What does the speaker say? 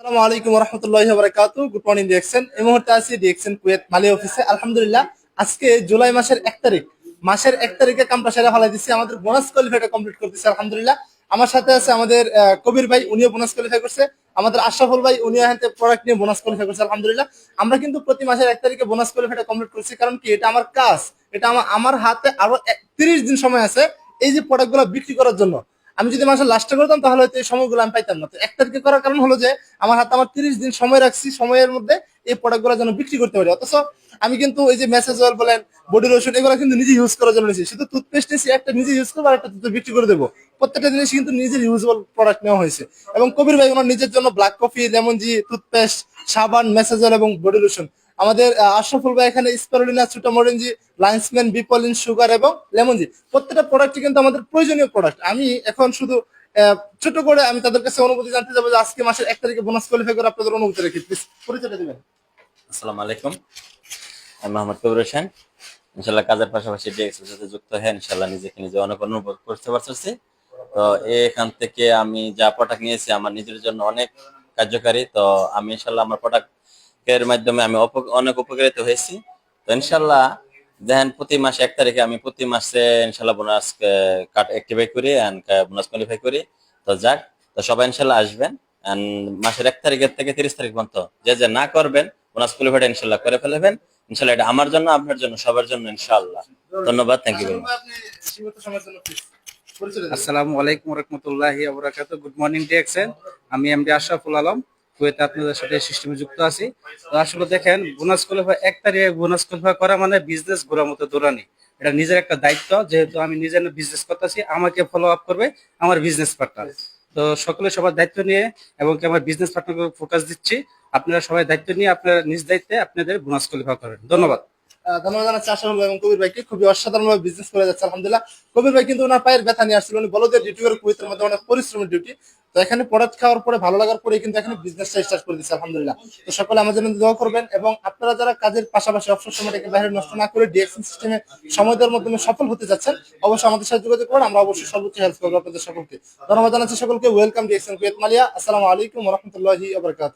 আলাইকুম রহমতুল্লাহ good morning এই মুহূর্তে আছি কুয়েত মালি অফিসে আলহামদুলিল্লাহ, আজকে জুলাই মাসের এক তারিখ। মাসের এক তারিখে কামটা সেরা ফলাই দিচ্ছি আমাদের বোনাস কোয়ালিফাইটা কমপ্লিট করতেছি, আলহামদুলিল্লাহ। আমার সাথে আছে আমাদের কবির ভাই, উনিও বোনাস কোয়ালিফাই করছে। আমাদের আশরাফুল ভাই, উনিও এখান প্রোডাক্ট নিয়ে বোনাস কোয়ালিফাই করছে, আলহামদুলিল্লাহ। আমরা কিন্তু প্রতি মাসের এক তারিখে বোনাস কোয়ালিফাইটা কমপ্লিট করছি। কারণ কি, এটা আমার কাজ। এটা আমার আমার হাতে আরও তিরিশ দিন সময় আছে এই যে প্রোডাক্টগুলো বিক্রি করার জন্য। আমি যদি মাসের লাস্টে করতাম, তাহলে হয়তো এই সময়গুলো আমি পাইতাম না। তো এক তারিখে করার কারণ হলো যে, আমার হাতে আমার তিরিশ দিন সময় রাখছি, সময়ের মধ্যে এই প্রোডাক্টগুলো যেন বিক্রি করতে পারি। অথচ আমি কিন্তু এই যে মেসেজ অয়েল বলেন বডি লোশন এগুলো কিন্তু নিজে ইউজ করার জন্য নিয়েছি। শুধু টুথপেস্ট নিয়েছি, একটা নিজে ইউজ করব আর একটা বিক্রি করে দেবো। প্রত্যেকটা জিনিস কিন্তু নিজের ইউজেবল প্রোডাক্ট নেওয়া হয়েছে। এবং কবির ভাই ওনার নিজের জন্য ব্ল্যাক কফি লেমন জি টুথপেস্ট সাবান মেসেজ অয়েল এবং বডি লোশন আমাদের আশরাফুল ভাই এখানে স্পারুলিনা সুটামরেঞ্জি লাইন্সম্যান, বিপলিন, সুগার এবং লেমন জি প্রত্যেকটা প্রোডাক্টই কিন্তু আমাদের প্রয়োজনীয় প্রোডাক্ট আমি এখন শুধু ছোট করে আমি তাদের কাছে অনুমতি জানতে যাব যে আজকে মাসের এক তারিখে বোনাস কোয়ালিফাই করে আপনাদের অনুমতি রাখি প্লিজ পরিচয়টা দিবেন। আসসালামু আলাইকুম। আমি মোহাম্মদ কবির হোসেন। ইনশাল্লাহ কাজের পাশাপাশি ডিএক্সের সাথে যুক্ত হয়ে ইনশাল্লাহ নিজেকে নিজে অনেক অনুভব করতে পারতেছি। তো এখান থেকে আমি যা প্রোডাক্ট নিয়েছি আমার নিজের জন্য অনেক কার্যকারী। তো আমি ইনশাল্লাহ আমার প্রোডাক্টের মাধ্যমে আমি অনেক উপকৃত হয়েছি। তো ইনশাল্লাহ দেখেন, প্রতি মাসে এক তারিখে আমি প্রতি মাসে ইনশাল্লাহ বোনাস কার্ড অ্যাক্টিভেট করি অ্যান্ড বোনাস কোয়ালিফাই করি। তো যাক, তো সবাই ইনশাল্লাহ আসবেন অ্যান্ড মাসের এক তারিখের থেকে তিরিশ তারিখ পর্যন্ত যে যে না করবেন বোনাস কোয়ালিফাইড ইনশাল্লাহ করে ফেলবেন। ইনশাল্লাহ এটা আমার জন্য, আপনার জন্য, সবার জন্য ইনশাল্লাহ। ধন্যবাদ থ্যাংক ইউ আসসালামু আলাইকুম রহমতুল্লাহি গুড মর্নিং ডিএক্সএন আমি এমডি আশরাফুল আলম কুয়েতে আপনাদের সাথে সিস্টেমে যুক্ত আছি। তো আসলে দেখেন বোনাস কোয়ালিফাই এক তারিখে বোনাস কোয়ালিফাই করা মানে বিজনেস ঘোরার মতো দৌড়ানি। এটা নিজের একটা দায়িত্ব, যেহেতু আমি নিজের বিজনেস করতেছি, আমাকে ফলো আপ করবে আমার বিজনেস পার্টনার তো সকলে সবার দায়িত্ব নিয়ে এবং আমার বিজনেস পার্টনারকে ফোকাস দিচ্ছি, আপনারা সবাই দায়িত্ব নিয়ে আপনারা নিজ দায়িত্বে আপনাদের বোনাস কোয়ালিফাই করেন। ধন্যবাদ। ধন্যবাদ জানাচ্ছি ভাই এবং কবির ভাইকে। খুবই অসাধারণ ভাবে বিজনেস করে যাচ্ছে, আলহামদুলিল্লাহ। কবির ভাই কিন্তু ওনার পায়ের ব্যথা নিয়ে আসছিল, উনি বলদের ডিউটি করে কুয়েতের মধ্যে অনেক পরিশ্রমের ডিউটি তো এখানে প্রোডাক্ট খাওয়ার পরে ভালো লাগার পরে কিন্তু এখানে বিজনেসটা স্টার্ট করে দিচ্ছে, আলহামদুলিল্লাহ। তো সকলে আমাদের জন্য দোয়া করবেন এবং আপনারা যারা কাজের পাশাপাশি অবসর সময়টাকে বাইরে নষ্ট না করে ডিএক্সিং সিস্টেমে সময় দেওয়ার মাধ্যমে সফল হতে যাচ্ছেন, অবশ্যই আমাদের সাথে যোগাযোগ করুন, আমরা অবশ্যই সর্বোচ্চ হেল্প করব আপনাদের সকলকে। ধন্যবাদ জানাচ্ছি সকলকে ওয়েলকাম ডিএক্সিং কুয়েত মালিয়া আসসালামু আলাইকুম রহমতুল্লাহি আবরকাত